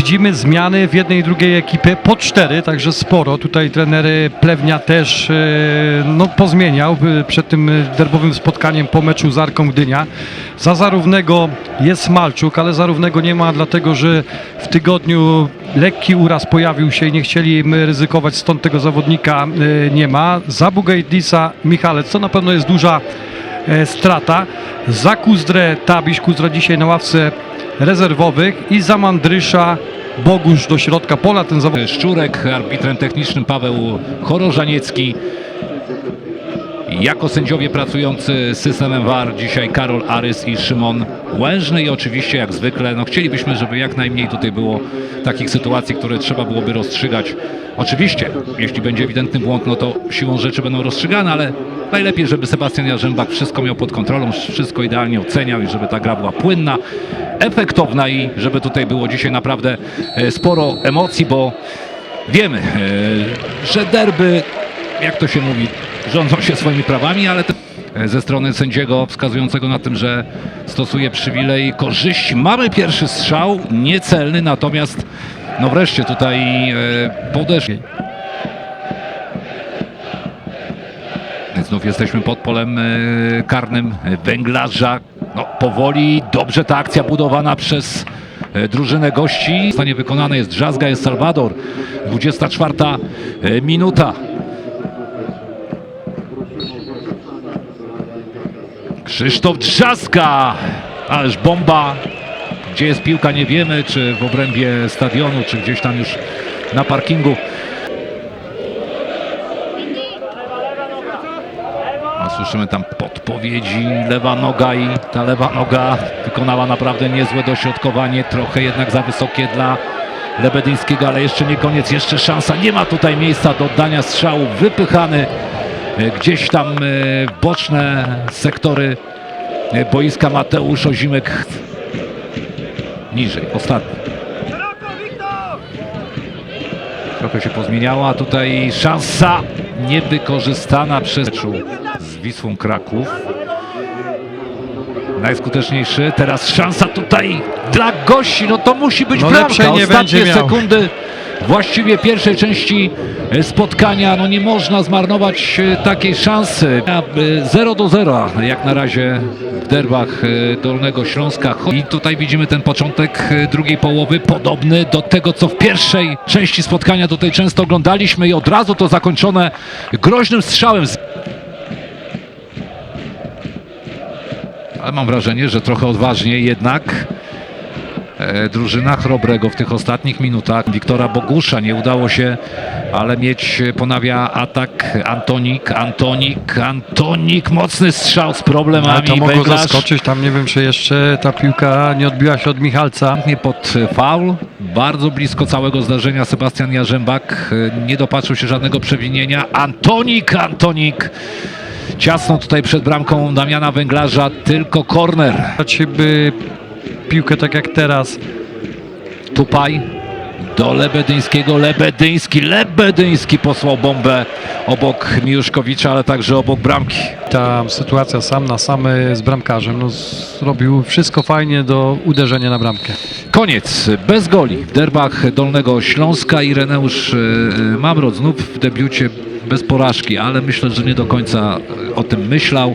widzimy zmiany w jednej i drugiej ekipie po cztery, także sporo. Tutaj trener Plewnia też e, no, pozmieniał e, przed tym derbowym spotkaniem po meczu z Arką Gdynia. Za zarównego jest Malczuk, ale zarównego nie ma, dlatego że w tygodniu lekki uraz pojawił się i nie chcieli ryzykować, stąd tego zawodnika e, nie ma. Za Bugajdisa Michalec, to na pewno jest duża strata. Za Kuzdrę Tabiś, Kuzdra dzisiaj na ławce rezerwowych i za Mandrysza Bogusz do środka pola. Ten zawodnik Szczurek, arbitrem technicznym Paweł Chorożaniecki. Jako sędziowie pracujący systemem VAR dzisiaj Karol Arys i Szymon Łężny i oczywiście jak zwykle no chcielibyśmy, żeby jak najmniej tutaj było takich sytuacji, które trzeba byłoby rozstrzygać. Oczywiście, jeśli będzie ewidentny błąd, no to siłą rzeczy będą rozstrzygane, ale najlepiej, żeby Sebastian Jarzębak wszystko miał pod kontrolą, wszystko idealnie oceniał i żeby ta gra była płynna, efektowna i żeby tutaj było dzisiaj naprawdę e, sporo emocji, bo wiemy, e, że derby, jak to się mówi, rządzą się swoimi prawami, ale te- e, ze strony sędziego wskazującego na tym, że stosuje przywilej korzyści. Mamy pierwszy strzał, niecelny, natomiast no wreszcie tutaj e, podeszli. Znów jesteśmy pod polem e, karnym węglarza. No, powoli, dobrze ta akcja budowana przez e, drużynę gości. Zostanie wykonane jest drzazga, jest Salwador. 24 e, minuta. Krzysztof Drzazga! Ależ bomba. Gdzie jest piłka nie wiemy, czy w obrębie stadionu, czy gdzieś tam już na parkingu. Słyszymy tam podpowiedzi, lewa noga i ta lewa noga wykonała naprawdę niezłe dośrodkowanie, trochę jednak za wysokie dla Lebedyńskiego, ale jeszcze nie koniec, jeszcze szansa, nie ma tutaj miejsca do oddania strzału, wypychany e, gdzieś tam e, w boczne sektory e, boiska Mateusz Ozimek. Niżej, ostatni. Trochę się pozmieniała, tutaj szansa niewykorzystana przez meczu z Wisłą Kraków. Najskuteczniejszy, teraz szansa tutaj dla gości, no to musi być No bramka. Ostatnie sekundy właściwie pierwszej części e, spotkania, no nie można zmarnować e, takiej szansy. A, e, 0 do 0 jak na razie w derbach Dolnego Śląska. I tutaj widzimy ten początek drugiej połowy, podobny do tego, co w pierwszej części spotkania tutaj często oglądaliśmy i od razu to zakończone groźnym strzałem. Ale mam wrażenie, że trochę odważniej jednak drużyna Chrobrego w tych ostatnich minutach. Wiktora Bogusza nie udało się, ale mieć e, ponawia atak Antonik, Antonik, Antonik, mocny strzał z problemami. Ale to mogło Węglarz zaskoczyć, tam nie wiem czy jeszcze ta piłka nie odbiła się od Michalca. Nie pod e, faul, bardzo blisko całego zdarzenia Sebastian Jarzębak, e, nie dopatrzył się żadnego przewinienia. Antonik, Antonik, ciasno tutaj przed bramką Damiana Węglarza, tylko korner. Dać by piłkę tak jak teraz. Tupaj do Lebedyńskiego. Lebedyński, Lebedyński posłał bombę obok Miłuszkowicza, ale także obok bramki. Ta sytuacja sam na sam e, z bramkarzem. No, zrobił wszystko fajnie do uderzenia na bramkę. Koniec, bez goli w derbach Dolnego Śląska. Ireneusz e, e, Mamrot znów w debiucie bez porażki, ale myślę, że nie do końca e, o tym myślał.